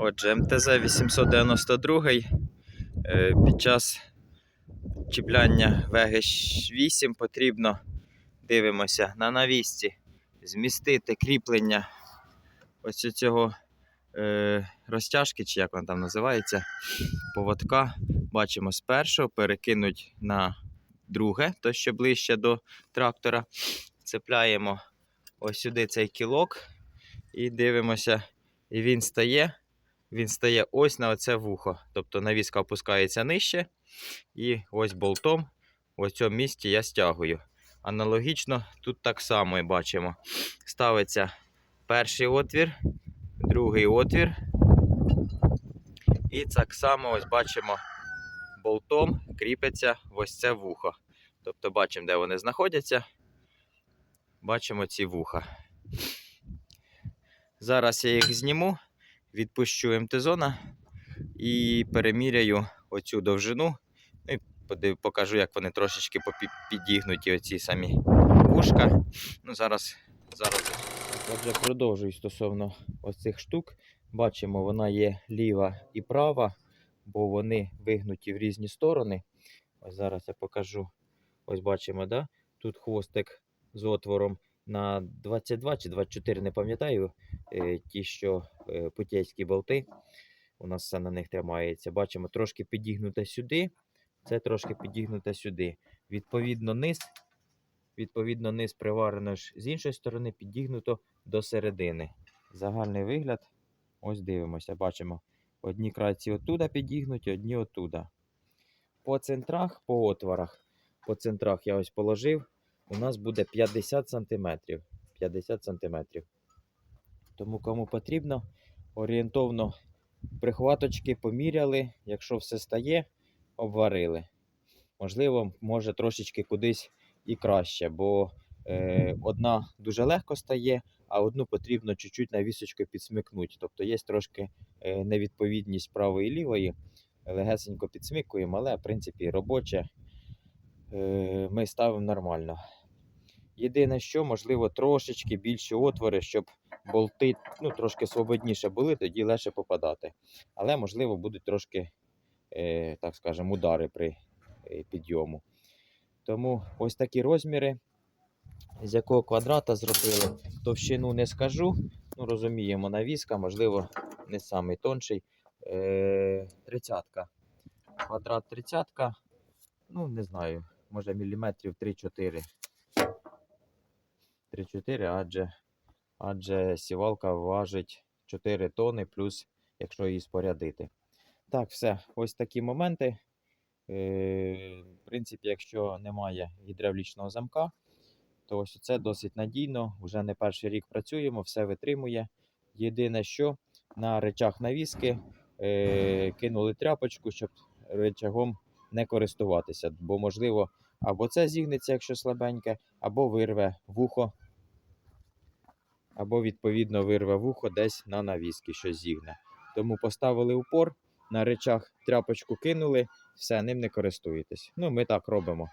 Отже, МТЗ 892 е, під час чіпляння ВГ8 потрібно, дивимося, на навісці змістити кріплення ось цього е, розтяжки, чи як воно там називається, поводка. Бачимо з першого, перекинуть на друге, то що ближче до трактора. Цепляємо ось сюди цей кілок і дивимося, і він стає. Він стає ось на оце вухо. Тобто навіска опускається нижче. І ось болтом в цьому місці я стягую. Аналогічно тут так само і бачимо. Ставиться перший отвір, другий отвір. І так само ось бачимо болтом кріпиться ось це вухо. Тобто бачимо, де вони знаходяться. Бачимо ці вуха. Зараз я їх зніму, відпущу МТ-зона і переміряю оцю довжину. Ну і покажу, як вони трошечки підігнуті, оці самі вушка. Ну, зараз, зараз. Отже, продовжую стосовно ось цих штук. Бачимо, вона є ліва і права, бо вони вигнуті в різні сторони. Ось зараз я покажу. Ось бачимо, да? тут хвостик з отвором на 22 чи 24, не пам'ятаю. е, Ті, що е, путейські болти. У нас все на них тримається. Бачимо, трошки підігнуте сюди, це трошки підігнуте сюди. Відповідно, низ, відповідно, низ приварено ж з іншої сторони, підігнуто до середини. Загальний вигляд. Ось дивимося, бачимо. Одні крайці отуда підігнуті, одні отуда. По центрах, по отворах, по центрах я ось положив. У нас буде 50 см. 50 см. Тому кому потрібно, орієнтовно прихваточки поміряли. Якщо все стає, обварили. Можливо, може трошечки кудись і краще, бо е, одна дуже легко стає, а одну потрібно чуть-чуть навісочкою підсмикнути. Тобто є трошки е, невідповідність правої і лівої. Легесенько підсмикуємо, але в принципі робоче е, ми ставимо нормально. Єдине, що можливо трошечки більші отвори, щоб болти ну, трошки свободніше були, тоді легше попадати. Але можливо будуть трошки, е, так скажемо, удари при е, підйому. Тому ось такі розміри, з якого квадрата зробили. Товщину не скажу. Ну, розуміємо, навіска, можливо, не самий тонший. Е, тридцятка. Квадрат тридцятка. Ну, не знаю, може міліметрів 3-4. 3-4, адже, адже сівалка важить 4 тони, плюс, якщо її спорядити. Так, все, ось такі моменти. Е, в принципі, якщо немає гідравлічного замка, то ось це досить надійно. Вже не перший рік працюємо, все витримує. Єдине, що на речах навіски е, кинули тряпочку, щоб речагом не користуватися. Бо, можливо, або це зігнеться, якщо слабеньке, або вирве вухо, або, відповідно, вирве вухо десь на навіски, що зігне. Тому поставили упор, на речах тряпочку кинули, все, ним не користуєтесь. Ну, ми так робимо.